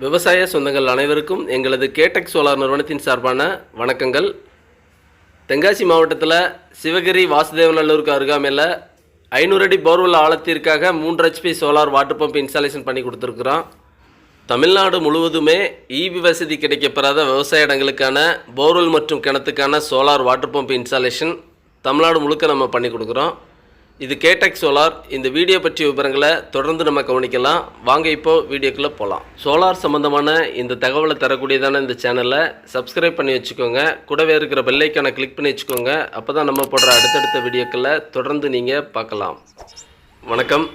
விவசாய சொந்தங்கள் அனைவருக்கும் எங்களது கேடெக் சோலார் நிறுவனத்தின் சார்பான வணக்கங்கள். தென்காசி மாவட்டத்தில் சிவகிரி வாசுதேவநல்லூருக்கு அருகாமையில் ஐநூறு அடி போர்வெல் ஆழத்திற்காக மூன்று HP solar water pump installation பண்ணி கொடுத்துருக்குறோம். தமிழ்நாடு முழுவதுமே ஈபி வசதி கிடைக்கப்பெறாத விவசாய இடங்களுக்கான போர்வெல் மற்றும் கிணத்துக்கான solar water pump installation Tamil Nadu முழுக்க நம்ம பண்ணி கொடுக்குறோம். இது கேடெக் சோலார். இந்த வீடியோ பற்றிய விவரங்களை தொடர்ந்து நம்ம கவனிக்கலாம். வாங்க இப்போ வீடியோக்குள்ளே போகலாம் சோலார் சம்மந்தமான இந்த தகவலை தரக்கூடியதான இந்த சேனலை சப்ஸ்கிரைப் பண்ணி வச்சுக்கோங்க. கூடவே இருக்கிற பெல்லைக்கான கிளிக் பண்ணி வச்சுக்கோங்க. அப்போ தான் நம்ம போடுற அடுத்தடுத்த வீடியோக்களை தொடர்ந்து நீங்கள் பார்க்கலாம். வணக்கம்.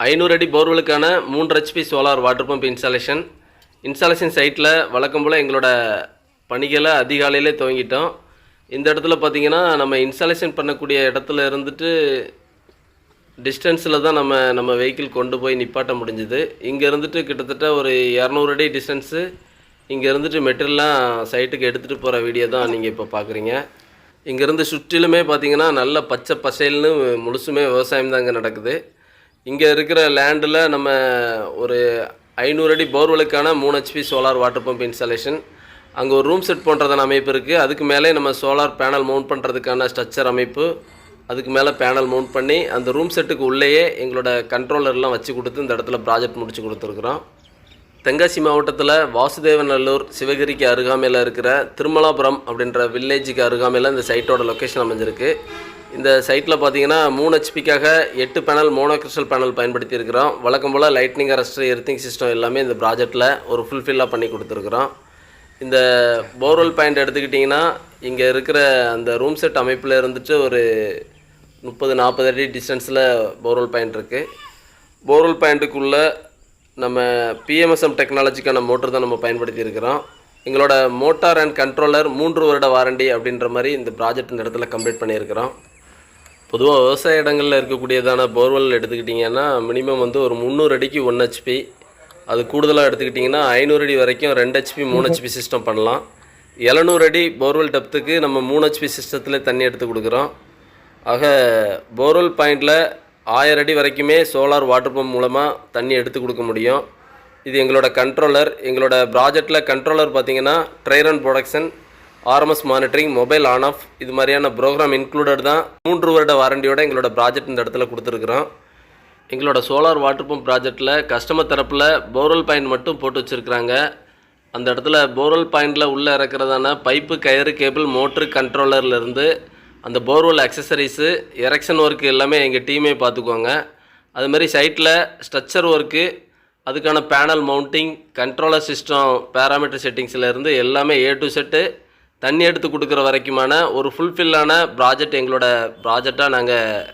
ஐநூறு அடி போர்வெலுக்கான மூன்று HP solar water pump installation installation சைட்டில் வழக்கம் போல் எங்களோட பணிகளை அதிகாலையிலே துவங்கிட்டோம். இந்த இடத்துல பார்த்தீங்கன்னா நம்ம இன்ஸ்டாலேஷன் பண்ணக்கூடிய இடத்துல இருந்துட்டு டிஸ்டன்ஸில் தான் நம்ம நம்ம வெஹிக்கிள் கொண்டு போய் நிப்பாட்ட முடிஞ்சுது. இங்கே இருந்துட்டு கிட்டத்தட்ட ஒரு இரநூறு அடி டிஸ்டன்ஸு இங்கே இருந்துட்டு மெட்டீரியல்லாம் சைட்டுக்கு எடுத்துகிட்டு போகிற வீடியோ தான் நீங்கள் இப்போ பார்க்குறீங்க இங்கேருந்து சுற்றிலுமே பார்த்தீங்கன்னா நல்ல பச்சை பசைல்னு முழுசுமே விவசாயம் தான் இங்கே நடக்குது. இங்கே இருக்கிற லேண்டில் நம்ம ஒரு ஐநூறு அடி போர்வெலுக்கான மூணு HP solar water pump installation அங்கே ஒரு ரூம் செட் பண்ணுறதான அமைப்பு இருக்குது அதுக்கு மேலே நம்ம சோலார் பேனல் மவுண்ட் பண்ணுறதுக்கான ஸ்ட்ரக்சர் அமைப்பு. அதுக்கு மேலே பேனல் மவுண்ட் பண்ணி அந்த ரூம் செட்டுக்கு உள்ளேயே எங்களோட கண்ட்ரோலர்லாம் வச்சு கொடுத்து இந்த இடத்துல ப்ராஜெக்ட் முடிச்சு கொடுத்துருக்குறோம். தென்காசி மாவட்டத்தில் வாசுதேவநல்லூர் சிவகிரிக்கு அருகாமையில் இருக்கிற திருமலாபுரம் அப்படின்ற வில்லேஜுக்கு அருகாமையில் இந்த சைட்டோட லொக்கேஷன் அமைஞ்சிருக்கு. இந்த சைட்டில் பார்த்தீங்கன்னா மூணு ஹெச்பிக்காக எட்டு பேனல் மோனோ கிறிஸ்டல் பேனல் பயன்படுத்தியிருக்கிறோம். வழக்கம் போல் லைட்னிங் அரஸ்டர் எர்த்திங் சிஸ்டம் எல்லாமே இந்த ப்ராஜெக்ட்டில் ஒரு ஃபுல்ஃபில்லாக பண்ணி கொடுத்துருக்குறோம். இந்த போர்வெல் பாயிண்ட் எடுத்துக்கிட்டிங்கன்னா இங்கே இருக்கிற அந்த ரூம் செட் அமைப்பில் இருந்துட்டு ஒரு முப்பது நாற்பது அடி டிஸ்டன்ஸில் போர்வெல் பாயிண்ட் இருக்குது போர்வெல் பாயிண்ட்டுக்குள்ளே நம்ம பிஎம்எஸ்எம் டெக்னாலஜிக்கான மோட்டர் தான் நம்ம பயன்படுத்தி இருக்கிறோம். எங்களோட மோட்டார் அண்ட் கண்ட்ரோலர் மூன்று வருட வாரண்டி அப்படின்ற மாதிரி இந்த ப்ராஜெக்ட் இந்த இடத்துல கம்ப்ளீட் பண்ணியிருக்கிறோம். பொதுவாக விவசாய இடங்களில் இருக்கக்கூடியதான போர்வெல் எடுத்துக்கிட்டிங்கன்னா மினிமம் வந்து ஒரு முந்நூறு அடிக்கு ஒன் ஹெச்பி அது கூடுதலாக எடுத்துக்கிட்டிங்கன்னா ஐநூறு அடி வரைக்கும் ரெண்டு ஹெச்பி மூணு ஹெச்பி சிஸ்டம் பண்ணலாம். எழுநூறு அடி போர்வெல் டெப்த்துக்கு நம்ம மூணு ஹெச்பி சிஸ்டத்தில் தண்ணி எடுத்து கொடுக்குறோம். ஆக போர்வெல் பாயிண்டில் ஆயிரம் அடி வரைக்குமே சோலார் வாட்டர் பம்ப் மூலமாக தண்ணி எடுத்து கொடுக்க முடியும். இது எங்களோட கண்ட்ரோலர் எங்களோட ப்ராஜெக்டில் கண்ட்ரோலர் பார்த்தீங்கன்னா dry run protection RMS monitoring mobile on off இது மாதிரியான ப்ரோக்ராம் இன்க்ளூடட் தான் மூன்று வருட வாரண்டியோட எங்களோட ப்ராஜெக்ட் இந்த இடத்துல கொடுத்துருக்குறோம். எங்களோட சோலார் வாட்டர் பம்ப் ப்ராஜெக்டில் கஸ்டமர் தரப்பில் போர்வெல் பாயிண்ட் மட்டும் போட்டு வச்சுருக்குறாங்க. அந்த இடத்துல போர்வெல் பாயிண்டில் உள்ளே இறக்குறதான பைப்பு கயிறு கேபிள் மோட்ரு கண்ட்ரோலர்லேருந்து அந்த போர்வெல் அக்சசரிஸு எரெக்ஷன் ஒர்க்கு எல்லாமே எங்கள் டீமே பார்த்துக்குவாங்க அது மாதிரி சைட்டில் ஸ்ட்ரக்சர் ஒர்க்கு அதுக்கான panel mounting controller system parameter செட்டிங்ஸில் இருந்து எல்லாமே ஏ டு செட்டு தண்ணி எடுத்து கொடுக்குற வரைக்குமான ஒரு ஃபுல்ஃபில்லான ப்ராஜெக்ட் எங்களோட ப்ராஜெக்டாக நாங்கள்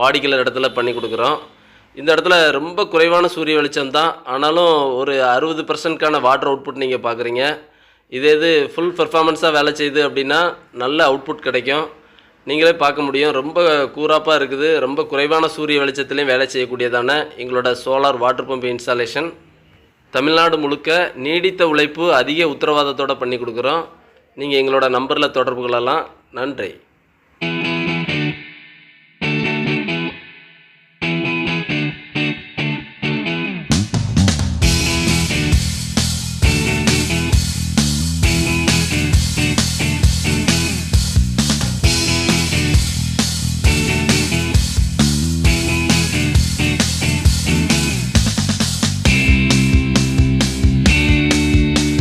வாடிக்கையாளர் இடத்துல பண்ணி கொடுக்குறோம். இந்த இடத்துல ரொம்ப குறைவான சூரிய வெளிச்சம் தான். ஆனாலும் ஒரு அறுபது பர்சன்ட்கான வாட்டர் அவுட்புட் நீங்கள் பார்க்குறீங்க இதே இது ஃபுல் பெர்ஃபார்மன்ஸாக வேலை செய்யுது அப்படின்னா நல்ல அவுட்புட் கிடைக்கும். நீங்களே பார்க்க முடியும். ரொம்ப கூராப்பாக இருக்குது. ரொம்ப குறைவான சூரிய வெளிச்சத்துலேயும் வேலை செய்யக்கூடியதான எங்களோட solar water pump installation Tamil Nadu முழுக்க நீடித்த உழைப்பு அதிக உத்தரவாதத்தோடு பண்ணி கொடுக்குறோம். நீங்கள் எங்களோட நம்பரில் தொடர்பு கொள்ளலாம். நன்றி.